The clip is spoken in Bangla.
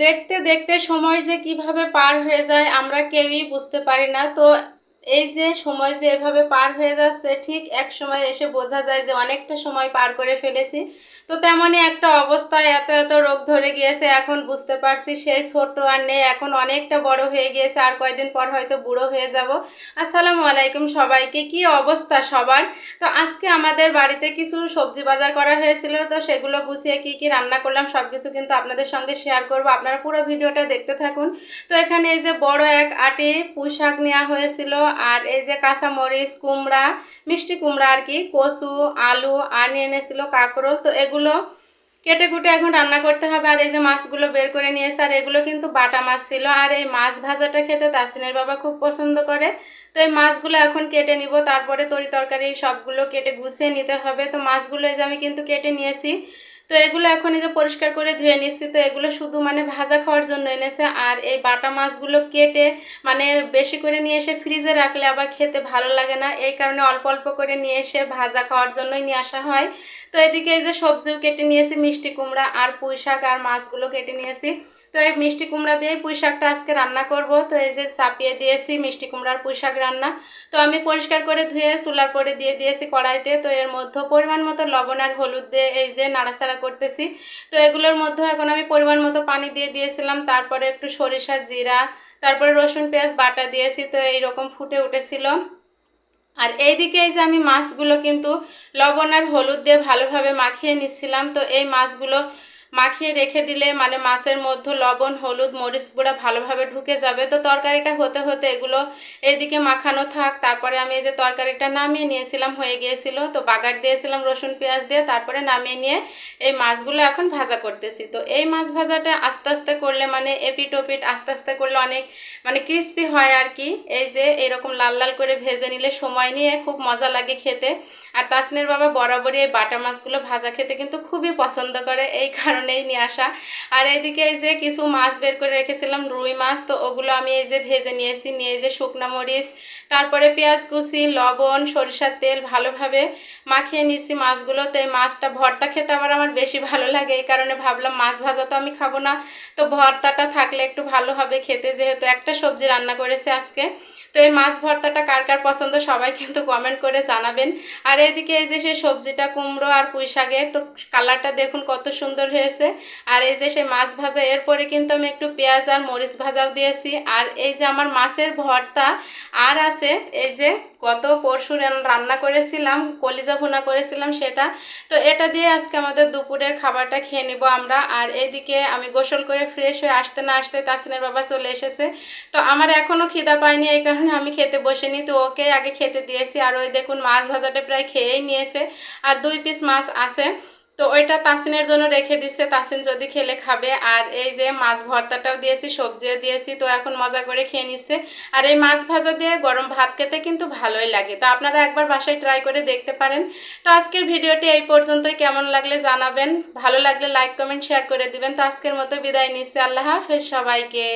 দেখতে দেখতে সময় যে কীভাবে পার হয়ে যায় আমরা কেউই বুঝতে পারি না। তো এই যে সময় যে এভাবে পার হয়ে যাচ্ছে, ঠিক এক সময় এসে বোঝা যায় যে অনেকটা সময় পার করে ফেলেছি। তো তেমনই একটা অবস্থায় এত এত রোগ ধরে গিয়েছে, এখন বুঝতে পারছি সেই ছোট আর নেই, এখন অনেকটা বড় হয়ে গিয়েছে, আর কয়দিন পর হয়তো বুড়ো হয়ে যাব। আসসালামু আলাইকুম সবাইকে, কি অবস্থা সবার? তো আজকে আমাদের বাড়িতে কিছু সবজি বাজার করা হয়েছিল, তো সেগুলো গুছিয়ে কি কি রান্না করলাম সব কিছু কিন্তু আপনাদের সঙ্গে শেয়ার করব, আপনারা পুরো ভিডিওটা দেখতে থাকুন। তো এখানে এই যে বড় এক আটি পুঁই শাক নেওয়া হয়েছিল আর এই যে কাঁচামরিচ, কুমড়া, মিষ্টি কুমড়া আর কি, কচু, আলু আর নিয়ে এনেছিল কাঁকরোল, তো এগুলো কেটে কুটে এখন রান্না করতে হবে। আর এই যে মাছগুলো বের করে নিয়েছে, আর এগুলো কিন্তু বাটা মাছ ছিল। আর এই মাছ ভাজাটা খেতে তাসিনের বাবা খুব পছন্দ করে। তো এই মাছগুলো এখন কেটে নিব। তারপরে তরি তরকারি সবগুলো কেটে গুছিয়ে নিতে হবে। তো মাছগুলো এই যে আমি কিন্তু কেটে নিয়েছি। তো এগুলো এখন এই যে পরিষ্কার করে ধুয়ে নিচ্ছি, তো এগুলো শুধু মানে ভাজা খাওয়ার জন্য এনেছে। আর এই বাটা মাছগুলো কেটে মানে বেশি করে নিয়ে এসে ফ্রিজে রাখলে আবার খেতে ভালো লাগে না। এই কারণে অল্প অল্প করে নিয়ে এসে ভাজা খাওয়ার জন্যই নিয়ে আসা হয়। তো এদিকে এই যে সবজিও কেটে নিয়েছি, মিষ্টি কুমড়া আর পুঁই শাক আর মাছগুলো কেটে নিয়েছি। তো এই মিষ্টি কুমড়া দিয়ে পুঁই শাকটা আজকে রান্না করব। তো এই যে চাপিয়ে দিয়েছি মিষ্টি কুমড়ার পুঁই শাক রান্না। তো আমি পরিষ্কার করে ধুয়ে চুলার পরে দিয়ে দিয়েছি কড়াইতে। তো এর মধ্যে পরিমাণ মতো লবণ আর হলুদ দিয়ে এই যে নাড়াচাড়া করতেছি। তো এগুলোর মধ্যে এখন আমি পরিমাণ মতো পানি দিয়ে দিয়েছিলাম। তারপরে একটু সরিষা জিরা, তারপরে রসুন, পেঁয়াজ, বাটা দিয়েছি। তো এইরকম ফুটে উঠেছিল। আর এইদিকে এই যে আমি মাছগুলো কিন্তু লবণ আর হলুদ দিয়ে ভালোভাবে মাখিয়ে নিচ্ছিলাম। তো এই মাছগুলো মাখিয়ে রেখে দিলে মানে মাছের মধ্যে লবণ, হলুদ, মরিচ গুঁড়া ভালোভাবে ঢুকে যাবে। তো তরকারিটা হতে হতে এগুলো এদিকে মাখানো থাক। তারপরে আমি এই যে তরকারিটা নামিয়ে নিয়েছিলাম, হয়ে গিয়েছিল। তো বাগার দিয়েছিলাম রসুন, পেঁয়াজ দিয়ে। তারপরে নামিয়ে নিয়ে এই মাছগুলো এখন ভাজা করতেছি। তো এই মাছ ভাজাটা আস্তে আস্তে করলে মানে এপিট ওপিট আস্তে আস্তে করলে অনেক মানে ক্রিস্পি হয় আর কি। এই যে এরকম লাল লাল করে ভেজে নিলে সময় নিয়ে খুব মজা লাগে খেতে। আর তাসনের বাবা বরাবরই এই বাটা মাছগুলো ভাজা খেতে কিন্তু খুবই পছন্দ করে। এই কারণে কারণেই নিয়ে আসা। আর এইদিকে এই যে কিছু মাছ বের করে রেখেছিলাম, রুই মাছ, তো ওগুলো আমি এই যে ভেজে নিয়েছি, নিয়ে যে শুকনো মরিচ, তারপরে পেঁয়াজ কুচি, লবণ, সরিষার তেল ভালোভাবে মাখিয়ে নিচ্ছি মাছগুলো। তো এই মাছটা ভর্তা খেতে আবার আমার বেশি ভালো লাগে, এই কারণে ভাবলাম মাছ ভাজা তো আমি খাব না। তো ভর্তাটা থাকলে একটু ভালো হবে খেতে, যেহেতু একটা সবজি রান্না করেছে আজকে। তো এই মাছ ভর্তাটা কার কার পছন্দ সবাই কিন্তু কমেন্ট করে জানাবেন। আর এদিকে এই যে সেই সবজিটা কুমড়ো আর পুঁই শাকের তো কালারটা দেখুন কত সুন্দর হয়েছে। আর এই যে সেই মাছ ভাজা, এরপরে কিন্তু আমি একটু পেঁয়াজ আর মরিচ ভাজাও দিয়েছি। আর এই যে আমার মাছের ভর্তা, আর আছে এই যে গত পরশু রান্না করেছিলাম, কলিজা ভুনা করেছিলাম সেটা। তো এটা দিয়ে আজকে আমাদের দুপুরের খাবারটা খেয়ে নিব আমরা। আর এদিকে আমি গোসল করে ফ্রেশ হয়ে আসতে না আসতে তাসিনের বাবা চলে এসেছে। তো আমার এখনও খিদা পায়নি, এই কারণে আমি খেতে বসিনি। তো ওকে আগে খেতে দিয়েছি। আর ওই দেখুন মাছ ভাজাটা প্রায় খেয়েই নিয়েছে। আর দুই পিস মাছ আছে। তো ওইটা তাসিনের জন্য রেখে দিচ্ছে তাসিন যদি খেলে খাবে। আর এই যে মাছ ভর্তাটাও দিয়েছি, সবজিও দিয়েছি, তো এখন মজা করে খেয়ে নিচ্ছে আর এই মাছ ভাজা দিয়ে গরম ভাত খেতে কিন্তু ভালোই লাগে। তো আপনারা একবার বাসায় ট্রাই করে দেখতে পারেন। তো আজকের ভিডিওটি এই পর্যন্তই। কেমন লাগলে জানাবেন। ভালো লাগলে লাইক, কমেন্ট, শেয়ার করে দিবেন। তো আজকের মতো বিদায় নিচ্ছে। আল্লাহ হাফেজ সবাইকে।